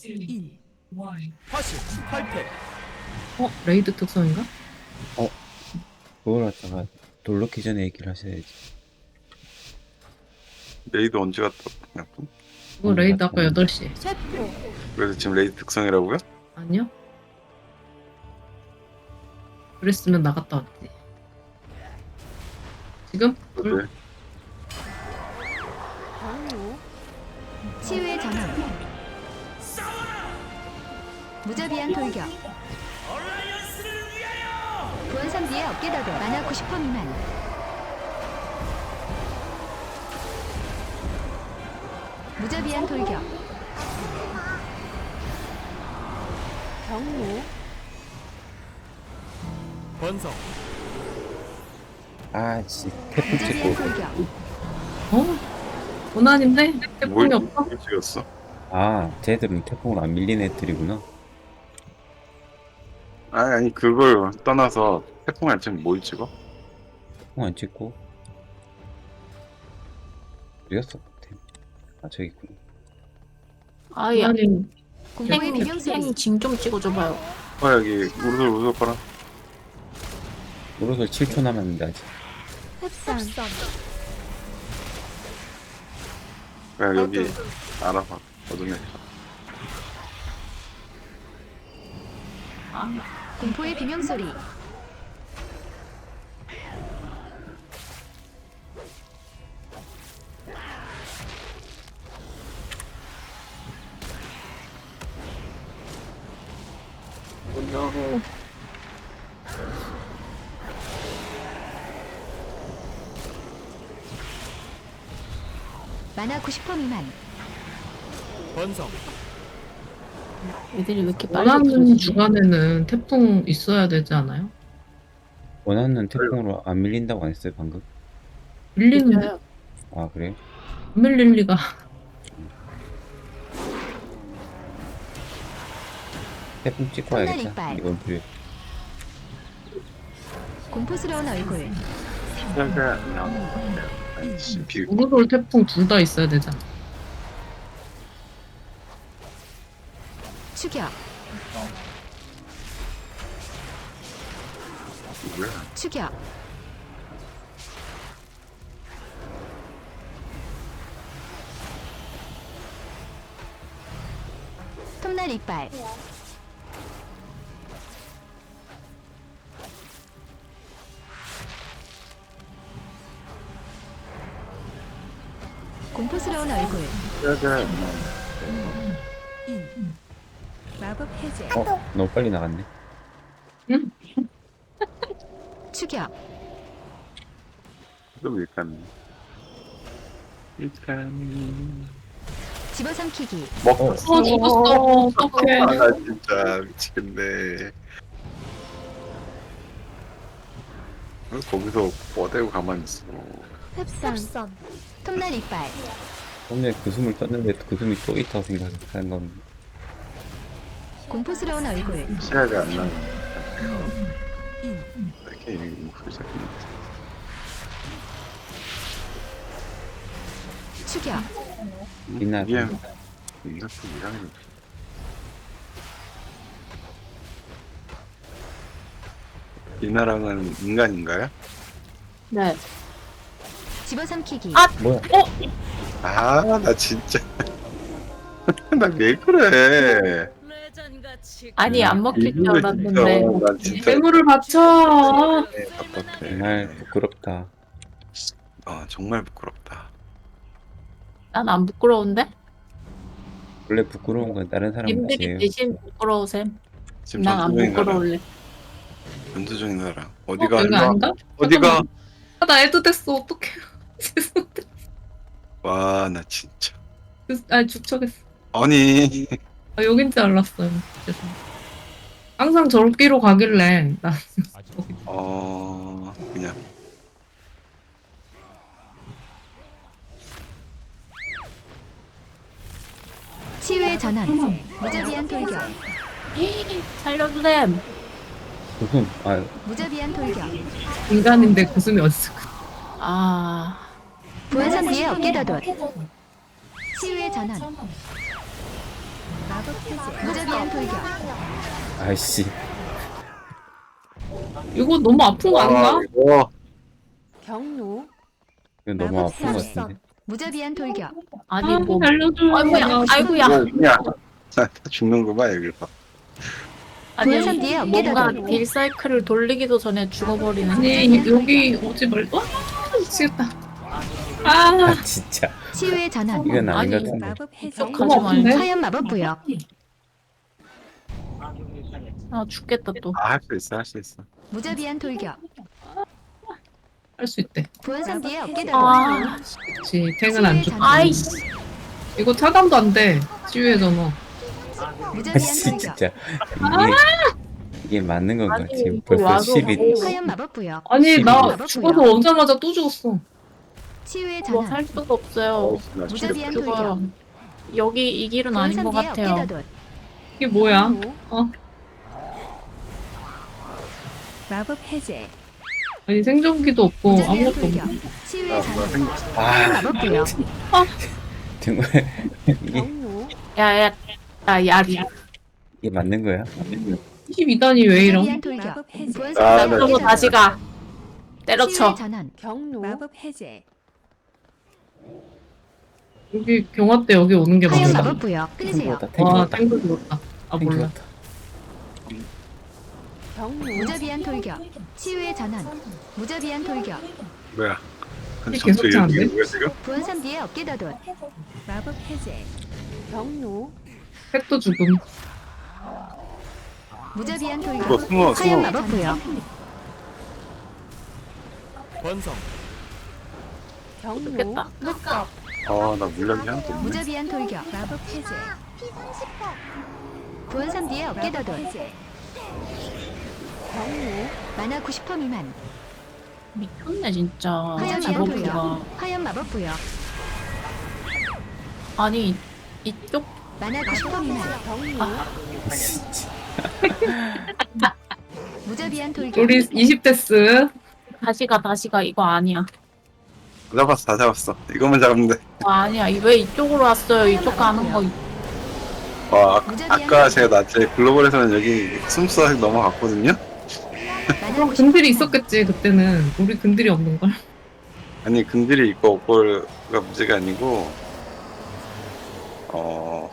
2 화신 8패 어? 레이드 특성인가? 그걸 갖다가 놀러기 전에 얘기를 하셔야지. 레이드 언제 갔다 왔냐고? 이거 레이드 아까 음. 8시 세포 그래서 지금 레이드 특성이라고요? 아니요? 그랬으면 나갔다 왔지 지금? 네. 경로 치유의 전환 무자비한 돌격 구원선 뒤에 어깨더듬 만화 90% 미만 무자비한 돌격 경로 번성 아, 씨. 태풍 무자비한 찍고. 돌격 어? 고난인데? 태풍이 뭘 없어? 뭘 찍었어? 아, 쟤들은 태풍으로 안 밀린 애들이구나. 아니 아니 그걸 떠나서 태풍 할 때는 뭘 찍어? 태풍 안 찍고. 어디갔어? 아, 저기 있구나. 아이 고난이 공포의 비명소리 징좀 찍어줘봐요. 어 여기 우르솔 우르솔 거라 노릇을 7초 남았는데 아직. 흡선 야 여기 알아봐 어둠에 공포의 비명소리. 만화 90% 미만. 번성 애들이 왜 이렇게 빨리 원하는 들어지지? 주간에는 태풍 있어야 되지 않아요? 원하는 태풍으로 안 밀린다고 안 했어요, 방금? 밀리는. 아, 그래요? 안 밀릴 리가 태풍 찍고 와야겠다. 이번 주에. 공포스러운 얼굴 야가 아이씨 비 우르솔 태풍 둘 다 있어야 되잖아 추격? 추격. 톱날 이빨. 공포스러운 얼굴. 야가 마법 해제. 어, 너무 빨리 나갔네. 추격. 좀 일단 일단 집어삼키기. 먹고. 어 죽었어. 어떡해. 아나 진짜 미치겠네. 왜 거기서 뻗대고 가만히 있어? 흡선. 톱날 이빨. 처음에 그 숨을 떴는데 그 숨이 또 있다고 생각하는 건 공포스러운 얼굴. 시야가 안 나네 이렇게 목소리 잡히네 추격. 이날 이게 이것도 이상해. 이나랑은 인간인가요? 네. 집어삼키기. 아! 뭐야? 아나 진짜. 나 왜 그래 아니 안 먹힐 줄 이분을 알았는데 진짜, 난 진짜 괴물을 받쳐 답답해 정말 부끄럽다. 어 정말 부끄럽다 난 안 부끄러운데? 원래 부끄러운 건 다른 사람 님들이. 대신 부끄러우셈. 지금 난 안 전투 중인 나라 부끄러울래. 전투 중인 나라 어, 어디가 이거 아닌가? 어디가 아, 나 애도 됐어 어떡해 죄송해 와 나 진짜 아 죽척했어 아니 아, 여긴지 알았어요. 죄송. 항상 저기로 가길래 나 저기 어 그냥. 치유의 전환. 무자비한 돌격. 살려주셈. 그 숨, 아, 무자비한 돌격. 인간인데 구슴이 어딨어 아. 부활선 뒤에 어깨 더돌. 치유의 전환 무자비한 돌격. 아이씨. 이거 너무 아픈 거 아닌가? 아, 이거 경로 이거 너무 아픈 것 같은데. 무자비한 돌격. 아니 아, 뭐 알려줘. 아이고야 아이고야 그냥 다 죽는구만 여기서. 아니 부여선 뒤에 어깨다 뭔가 돌. 딜 사이클을 돌리기도 전에 죽어버리는 아니 여기 오지 말고. 아, 미치겠다. 아, 아 진짜. 치유의 전환. 이건 아닌 것 아니, 같은데. 마법? 말고 화염 마법 부여. 아 죽겠다 또 아, 할 수 있어, 할 수 있어. 무자비한 돌격. 할 수 있대. 부원선 뒤에 어깨다 돌. 아. 탱은 안 좋고. 아이씨 이거 차단도 안 돼. 치유해잖아. 무자비한 아이씨 돌격. 진짜. 이게 이게 맞는 건가? 아니, 지금 이거 벌써 와서 10이 뭐- 화염 마법 부여. 아니 나. 죽어서 오자마자 또 죽었어. 치유의 뭐 전환. 살 수가 없어요 나 무자비한. 죽어요 돌격. 여기 이 길은 아닌 것 뒤에 같아요 돌. 이게 뭐야? 경로. 어? 마법 해제 아니 생존기도 없고 무자비한 아무것도 돌격. 없네. 치유의 전환. 아 화염 마법 부여. 정말 이게 경로 야야 야 야리 이게 맞는 거야? 22단이 왜 이러? 무자비한 돌격. 마법 해제 부원선 아, 어깨다 돌. 다시 가 때려쳐 치유의 전환. 경로 마법 해제 여기 경화 때 여기 오는 게 화염 맞아. 마법 부여. 끊으세요. 탱크였다. 와 탱크였다. 아 몰라. 탱크였다. 경로 무자비한 돌격. 치유의 전환. 무자비한 돌격. 뭐야? 전투? 이게 뭐야 지금? 부원선 뒤에 어깨다 돌. 마법 해제 경로 팩도 죽음. 무자비한 돌격. 숨어, 화염 숨어. 마법 부여. 번성 경로 아, 나 물량이 하나도 없네. 무자비한 돌격. 마법 해제 부원선 뒤에 어깨다 돌. 해제 경로 만화 90% 미만. 미쳤네 진짜 화염 마법 부여. 화염 마법 부여. 아니 이쪽 만화 90% 미만. 경로 무자비한 돌격. 우리 20대스. 다시 가 다시 가 이거 아니야 잡았어, 다 잡았어. 이것만 잡으면 돼. 어, 아니야 왜 이쪽으로 왔어요 이쪽 가는 거 와, 아, 아까 제가 낮에 글로벌에서는 여기 숨서 넘어갔거든요. 만화 90% 근들이 있었겠지 그때는. 우리 근들이 없는 걸. 아니 근들이 있고 없고가 문제가 아니고 어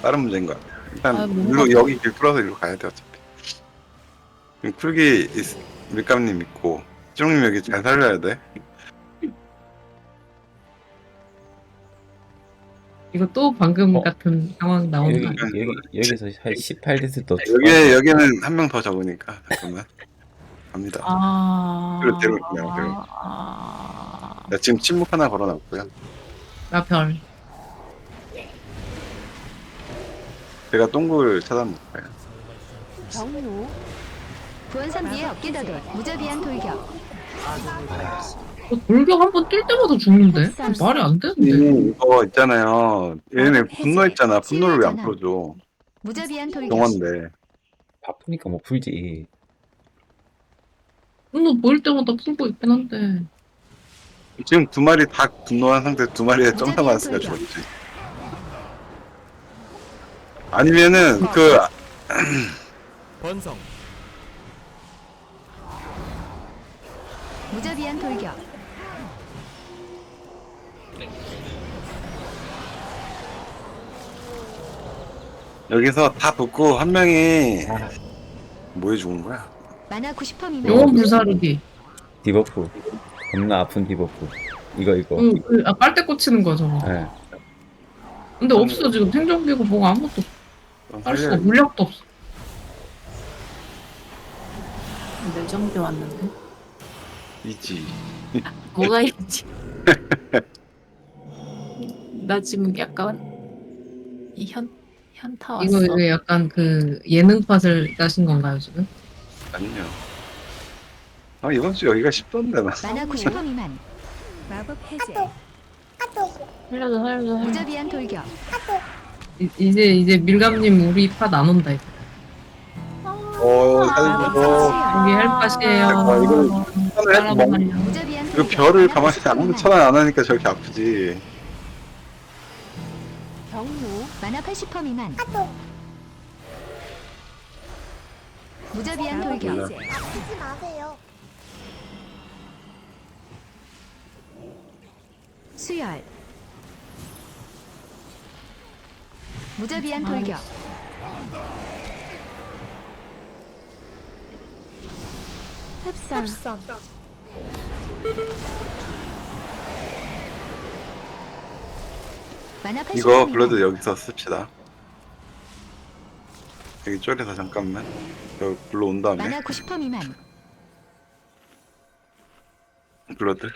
다른 문제인 것 같아요. 일단 아, 뭔가 일로 여기 길 뚫어서 일로 가야 돼 어차피. 지금 쿨기 있- 밀감님 있고 쭈롱님 여기 잘 살려야 돼. 이거 또 방금 어. 같은 상황 나오는 여기 거 아니야? 여기 여기서 한 18리터 더 여기 여기는 한 명 더 적으니까 잠깐만 갑니다. 아 그래, 데려, 그냥, 데려. 아... 나 지금 침묵 하나 걸어놨고요. 나 별. 제가 똥굴 찾아볼까요? 경로 부원선 뒤에 어깨다 돌. 무자비한 돌격. 어, 돌격 한 번 뛸 때마다 죽는데? 말이 안 되는데. 이 이거 있잖아요. 얘네 분노했잖아. 분노를 왜 안 풀어줘? 무자비한 돌격. 영화인데. 바쁘니까 뭐 풀지. 분노 보일 때마다 풀고 있긴 한데. 지금 두 마리 다 분노한 상태 두 마리에 점사 맞았으니까. 죽었지. 아니면은 그 번성 무자비한 돌격. 여기서 다 붙고 한 명이 뭐해 죽은 거야? 만화 90% 미만. 영혼 불사르기. 디버프. 겁나 아픈 디버프. 이거 이거. 그, 그, 아, 빨대 꽂히는 거 저거. 예. 근데 없어 지금 생존기고 뭐가 아무것도 할 수가 없어. 물약도 없어. 내정비 왔는데 이지. 뭐가 있지 나 지금 약간 이 현 현타 왔어 이거 이게 약간 그 예능 팟을 따신 건가요 지금? 아니요. 아 이번 주 여기가 쉽던데 나. 만화 90% 미만. 마법 해제 살려줘 살려줘 살려줘 무자비한 돌격. 이, 이제 이제 밀감님 우리 팟 안 온다 이제. 어 살려줘. 여기 할 팟이에요. 아, 이거 멍. 무자비한 이거 돌격. 별을 가만히 90% 아무도. 차단 안 하니까 저렇게 아프지. 만화 80% 미만. 카톡. 무자비한 돌격. 네. 아프지 마세요. 수열. 무자비한 돌격. 흡선. 합선. 만화 80 이거 블러드 여기서 씁시다. 여기 쪼려서 잠깐만. 여기 불러 온 다음에. 만화 90% 미만. 블러드.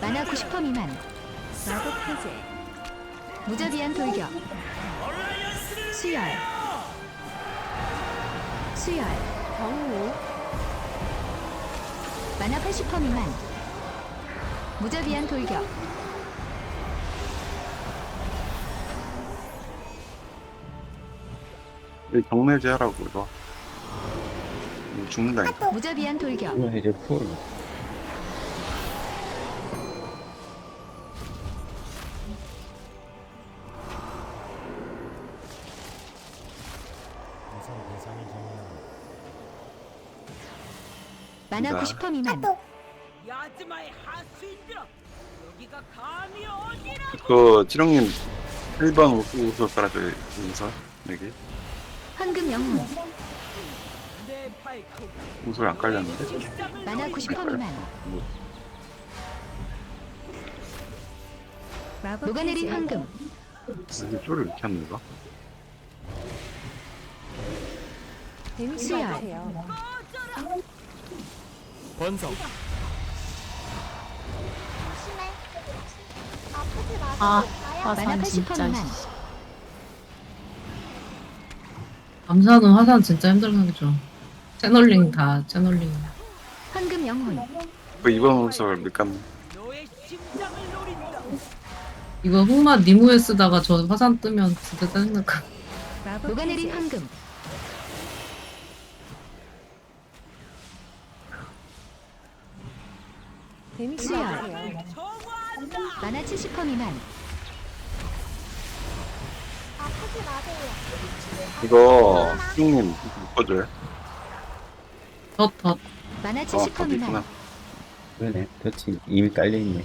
만화 90% 미만. 마법 해제. 무자비한 돌격. 수열 수열 경로 만화 80% 미만 무자비한 돌격 여기 경매 제 하라고 이거. 이거 죽는다니까. 무자비한 돌격 이거 이제 풀. 만화 자. 90% 미만 야즈마의 하수인들아 여기가 감히 어디라 그 찌렁님 1번 우소 깔아줘요. 우소 여기. 황금 영혼 내 우소를 안 깔렸는데. 만화 90% 미만. 마법 녹아내린 황금? 이게 쪼를 이렇게 하는 거? 받으세요 번성 아. 만화 화산 80% 진짜. 미만 감사는 화산 진짜 힘들겠죠. 채널링 다 채널링. 황금 영혼 그 2번 우소를 밀감. 이거 흑마 니무에 쓰다가 저 화산 뜨면 진짜 짜증날까. 마법 녹아내린 황금 데미지 수열. 만화 70% 미만 아프지 마세요. 이거 찌렁님 묶어줘요. 덧, 덧. 만화 어, 70% 거기 미만 있구나. 그러네. 덫이 이미 깔려있네.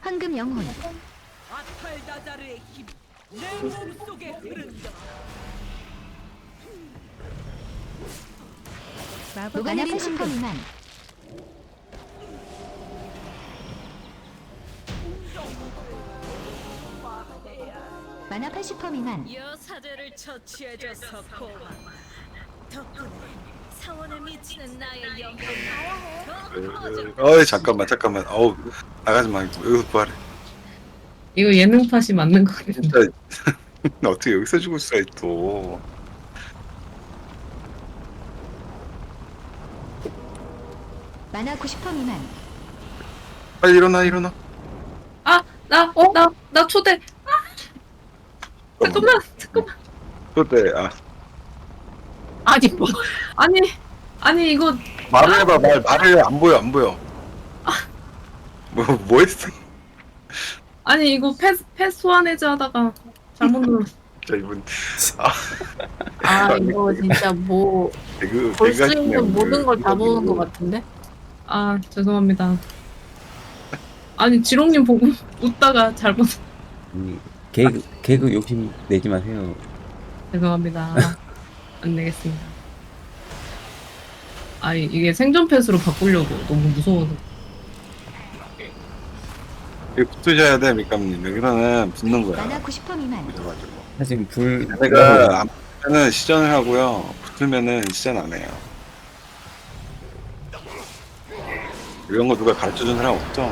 황금 영혼 아탈다자르의 힘 내 몸속에 흐른다 마법 해제 80% 미만 만화 80% 미만 여사제를 처치해줘서 고마워 덕분에 사원에 미치는 나의 영광 더 어이 잠깐만 잠깐만. 어우 나가지 마. 여기서 부활해. 이거 예능 팟이 맞는 거 같은데. 진짜 어떻게 여기서 죽을 수가 있어. 만화 90% 미만 빨리 일어나 일어나. 아, 나, 어, 나, 나 초대. 잠깐만, 잠깐만. 그때 아 아니, 뭐, 아니, 아니, 이거, 말을 해봐 말 말을 안 보여 안 보여. 뭐 뭐 했어? 아니, 이거 패, 패 소환해제 하다가 잘못 눌렀어. 진짜 이분 아 이거 진짜 뭐 개그 볼수 개그 있는. 모든 걸 다 보는 것 같은데? 아, 죄송합니다. 아니, 지롱님 보고 웃다가 잘못, 아니, 개그, 개그 욕심 내지 마세요. 죄송합니다. 안 내겠습니다. 아니, 이게 생존 패스로 바꾸려고 너무 무서워서. 이거 붙으셔야 돼 밑감님 여기서는 붙는 거야. 만화 90% 미만 붙어가지고. 사실 불. 내가 안 붙으면은 시전을 하고요. 붙으면은 시전 안 해요. 이런 거 누가 가르쳐 준 사람 없죠?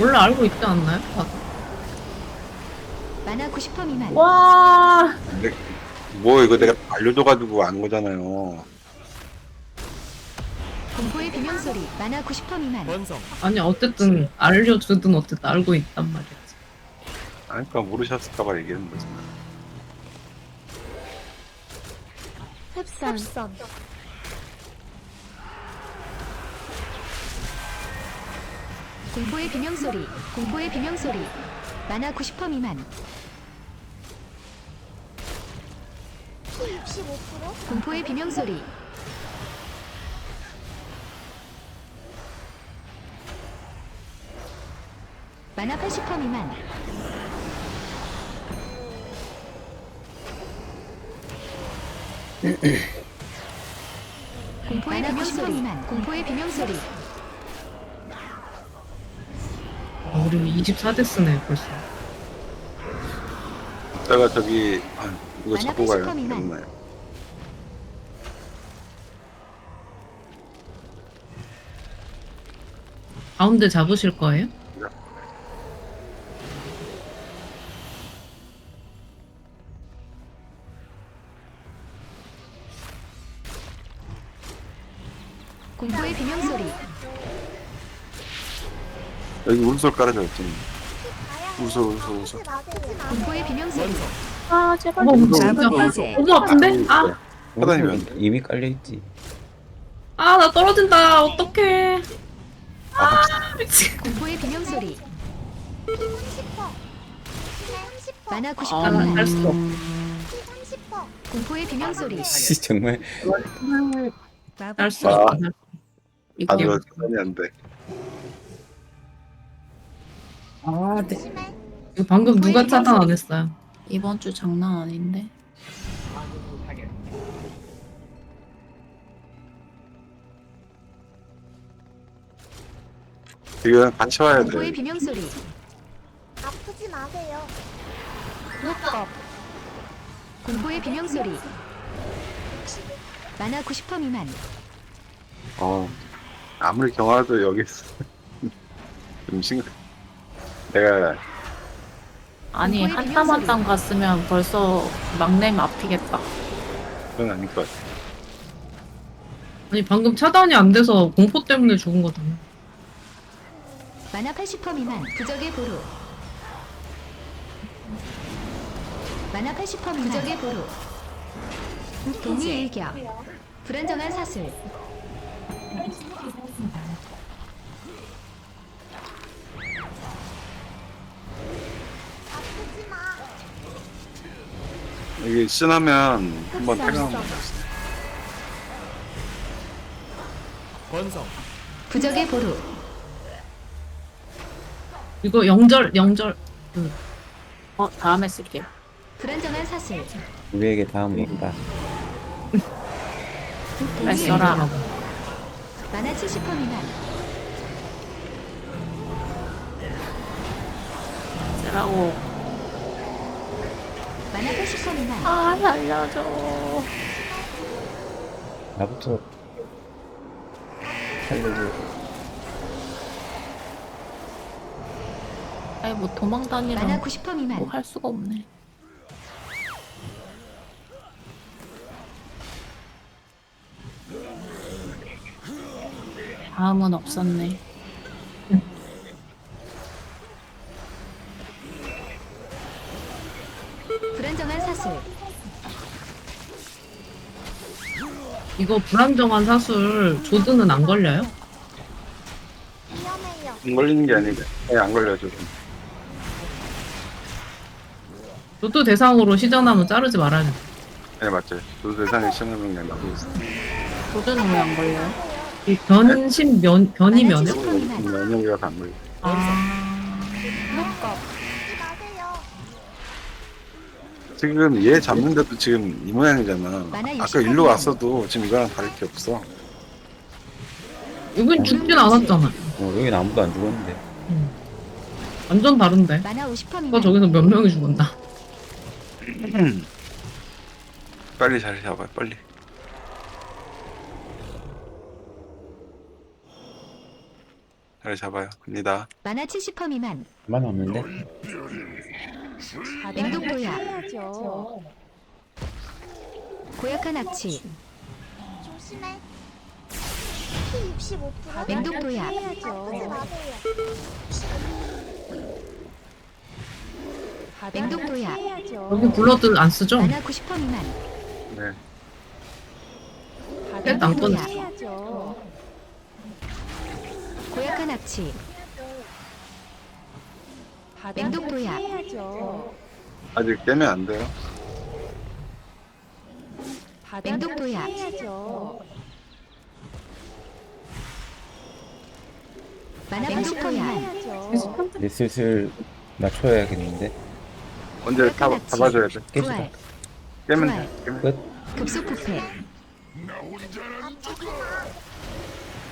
원래 알고 있지 않나요? 다들? 만화 90% 미만 와, 근데 뭐 이거 내가 알려줘가지고 안 거잖아요. 공포의 비명 소리 만화 90% 미만 번성 아니, 어쨌든, 알려주든 어쨌든 알고 있단 말이지. 아니, 그러니까 모르셨을까봐 얘기하는 거지. 흡상 공포의 비명 소리 공포의 비명 소리 만화 90% 미만. 피 65%? 공포의 비명 소리. 만화 80% 미만. 공포의 비명 소리. 미만. 공포의 비명 소리. 아, 우리 24대 쓰네 벌써. 이따가 저기 아, 이거 잡고 가요. 80% 미만. 없나요? 가운데 잡으실 거예요? 공포의 비명 소리. 여기 울솔 깔아져 웃어 웃어 웃어. 아프지 마세요. 공포의 비명 소리. 아 제발. 어머 이거 진짜 마법 해제. 너무 아픈데? 아, 안 돼. 이미 깔려있지. 아 나 떨어진다. 어떡해. 아 미치. 공포의 비명 소리. 피 30%. 조심해. 30%. 만화 90% 아, 미만. 할수 없어. 피 30%. 공포의 비명 소리. 씨, 정말. 마법 할수 아. 없어. 아 이게 계산이 안 돼. 조심해. 이거 방금 누가 차단 안 했어요? 이번 주 장난 아닌데. 지금 같이 와야 공포의 돼. 비명 소리. 아프지 마세요. 녹법. 공포의 비명 소리. 만화 90% 미만. 어 아무리 경화도 여기 있어. 좀 심각. 내가 아니 한 땀 한. 땀 갔으면 벌써 막내면 아프겠다. 그건 아닐 것 같아. 아니 방금 차단이 안 돼서 공포 때문에 죽은 거잖아. 만화 80% 미만. 부적의 보루. 만화 80% 미만. 부적의 보루. 동의 일격. 불안정한 사슬. 이게 신하면 한번 태강. 번성 부적의 보루. 이거 영절 영절 어 다음에 쓸게요. 불안정한 사슬. 우리에게 다음이 있다. 잘 써라. 만화 70% 미만. 쓰라고. 만화 80% 미만. 아 살려줘. 나부터 살려줘. 아니 뭐 도망 다니라 만화 90% 미만. 뭐할 수가 없네. 다음은 없었네. 불안정한 사슬. 이거 불안정한 사술 조드는 안 걸려요? 위험해요. 안 걸리는 게 아니고 그냥 안 걸려줘. 조드 대상으로 시전하면 자르지 말아야 돼. 네 맞죠. 그 세상에 신하는 게 나고 있어. 도전은 왜안 걸려요? 이 변신 면 변이 면에 만화 70% 미만. 면역이가 안 걸려. 아 녹법. 지금 얘 잡는데도 지금 이 모양이잖아. 아까 68 일로 왔어도 지금 이거랑 다를 게 없어. 이건 죽진 않았잖아. 어, 여긴 아무도 안 죽었는데. 완전 다른데. 만화 50% 아까 미만. 저기서 몇 명이 죽었나? 빨리 자리 잡아 빨리. 자리 잡아요. 갑니다. 만화 70% 미만. 가만 없는데? 냉동 도약. 해야죠. 고약한 악취. 조심해. 피 65%. 냉동 도약. 아프지 마세요. 냉동 도약. 여기 블러드 안 쓰죠? 만화 90% 미만. 네. 안 꺼내. 해야죠. 고약한 악취. 맹독도야. 피해야죠. 아직 깨면 안 돼요. 피해야죠. 만화 맹독도야. 피해야죠. 이제 슬슬 낮춰야겠는데. 언제 잡, 잡아줘야 돼. 부활. 깨면. 돼. 깨면 끝. 급속 부패.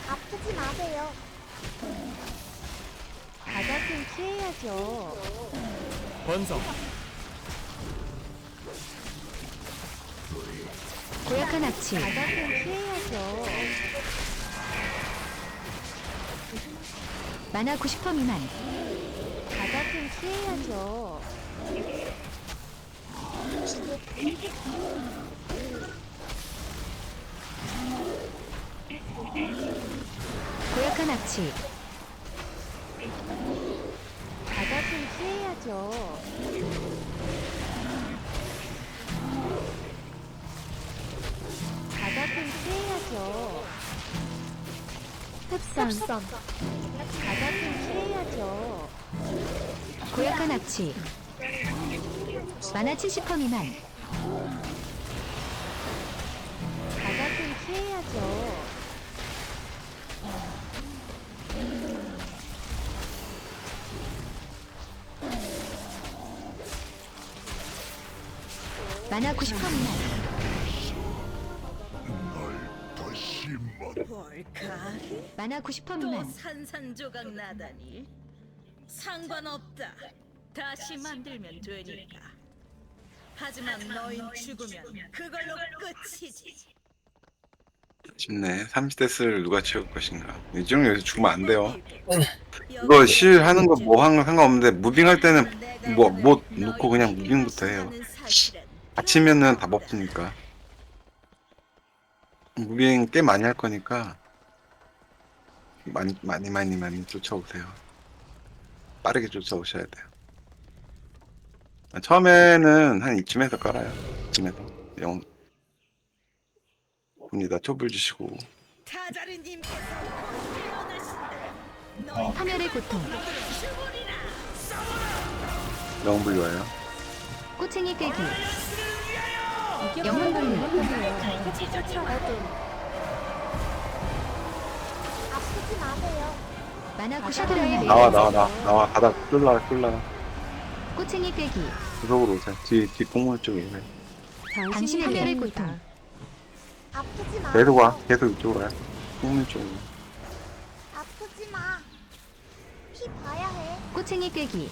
아프지 마세요. 바닥은 피해야죠. 번성 고약한 악취. 바닥은 피해야죠. 만화 90% 미만. 바닥은 피해야죠. 고약한 악취. 바닥은 피해야죠. 바닥은 피해야죠. 흡선. 바닥은 피해야죠. 고약한 악취. 만화 70% 미만. 만화 90% 미만. 뭘까? 만화 90%또 미만. 산산조각 나다니. 상관없다. 다시 만들면 되니까. 하지만 너희 죽으면 그걸로 끝이지. 쉽네. 30대 쓸 누가 채울 것인가. 이중 여기서 죽으면 안 돼요. 이거 실 하는 거 뭐 하는 거 상관없는데 무빙할 때는 뭐못 놓고 그냥 무빙부터 해요. 다치면은 답 없으니까. 무빙 꽤 많이 할 거니까 많이 많이 많이 많이 쫓아오세요. 빠르게 쫓아오셔야 돼요. 처음에는 한 이쯤에서 깔아요. 이쯤에서 영 봅니다. 촛불 주시고 파멸의 고통. 영불 와요. 꼬챙이 깨기. 이게 영혼 바닥은 돌림. 이렇게요. 아프지 마세요. 만화 90%의 매일. 나와 나와 나와 나와 바닥 뚫라 뚫라 꼬챙이 깨기. 구석으로 오세요. 뒤, 뒤 공물 쪽에 네. 당신의 됩니다. 고통. 아프지 마. 계속 와 계속 이쪽으로 와요. 공물 쪽으로 아프지 마. 피 봐야 해. 꼬챙이 깨기.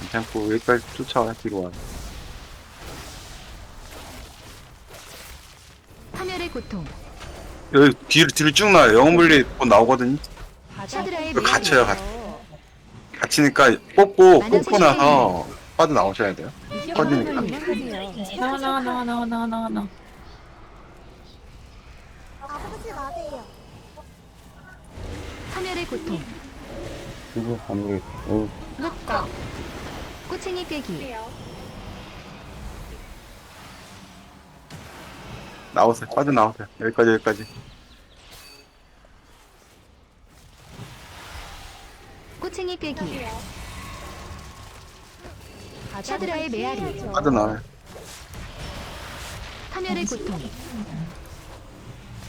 괜찮고 여기까지 쫓아와 뒤로 와. 고통. 여기 뒤로 뒤로 쭉 나와요. 영웅분리 곧 나오거든요. 샤드라의 그. 갇혀요, 갇- 갇히니까 뽑고 뽑고 나서 빠져 나오셔야 돼요. 터지니까. 나와 나와 나와 나와 나와 나와 나와. 아프지 마세요. 파멸의 고통. 이거 아무리 어 꼬챙이 깨기. 나오세요. 빠져 나오세요. 여기까지 여기까지. 꼬챙이 깨기. 샤드라의 메아리. 빠져 나와요. 파멸의 고통.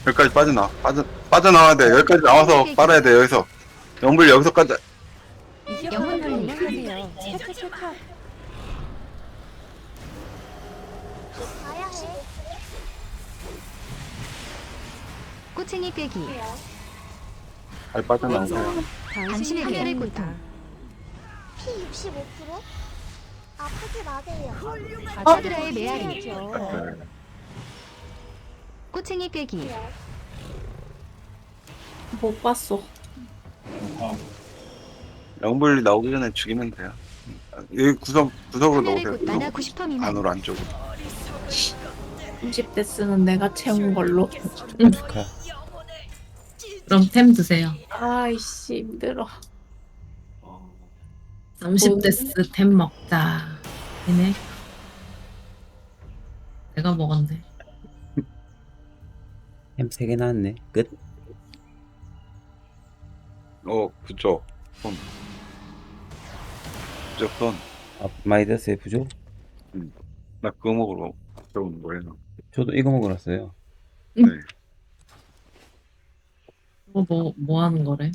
여기까지 빠져 나와. 빠져 빠져 나와야 돼. 여기까지 나와서 빨아야 돼. 여기서 영불 여기서까지 영혼 돌림. 피 봐야 꼬챙이 깨기. 잘 빠져 나오세요. 당신의 파멸의 고통. 피 65%? 아프지 마세요. 샤드라의 메아리. 네. 꼬챙이 깨기. 못 봤어. 영불 나오기 전에 죽이면 돼요. 여기 구석 구석으로 넣으세요. 만화 구석. 90% 미만. 안으로 안쪽으로. 30대 쓰는 내가 채운 걸로. 축하. 그럼 템 드세요. 아이씨 힘들어. 30데스 템 먹자. 얘네. 내가 먹었네. 햄 3개 나왔네. 끝. 어 그쪽. 무조건 아, 마이더스 F죠? 나 그거 먹으러 들어오는 거예요. 저도 이거 먹으러 왔어요. 이 거 뭐, 뭐 하는 거래?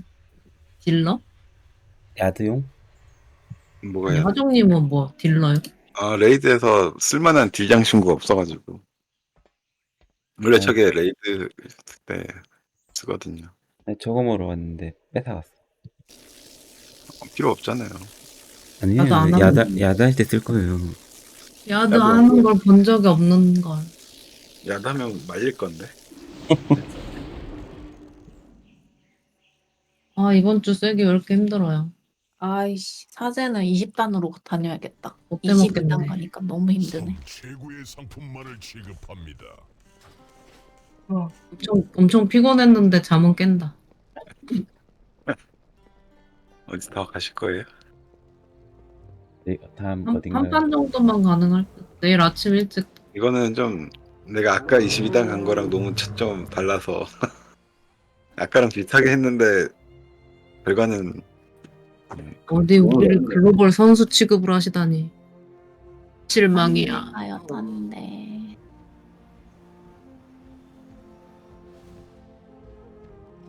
딜러? 야드용? 뭐가 아니, 돼? 하정님은 뭐, 딜러요? 아 레이드에서 쓸만한 딜장 친구가 없어가지고 원래 어. 저게 레이드 때 쓰거든요. 아니, 먹으러 왔는데 뺏어갔어. 어, 필요 없잖아요. 아니에요. 나도 안 야다, 하는데. 야다할 때 쓸 거예요. 야드 나도 하는 걸본 적이 없는 걸. 야다면 말릴 건데. 아, 이번 주 쐐기 왜 이렇게 힘들어요? 아이씨 사제는 20단으로 다녀야겠다. 못돼 21단 먹겠네. 가니까 너무 힘드네. 최고의 상품만을 취급합니다. 엄청, 엄청 피곤했는데 잠은 깬다. 어디 더 가실 거예요? 네, 다음 한, 어딘가요? 한판 정도만 가능할 듯. 내일 아침 일찍. 이거는 좀 내가 아까 22단 간 거랑 너무 차점 달라서 아까랑 비슷하게 했는데 결과는 음, 어디 우리를 글로벌 선수 취급을 하시다니. 실망이야. 아였던데.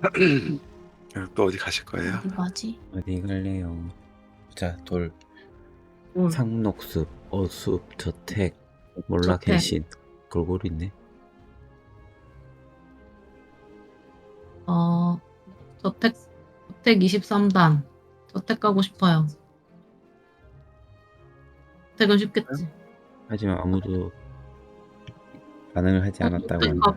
또 어디 가실 거예요? 어디 가지? 어디 갈래요? 자, 돌, 뭘. 상록숲, 어숲, 저택. 개신. 골고루 있네. 어, 저택, 저택 23단. 저택 가고 싶어요. 저택은 쉽겠지. 하지만 아무도 반응을 하지 않았다고 저택 합니다. 가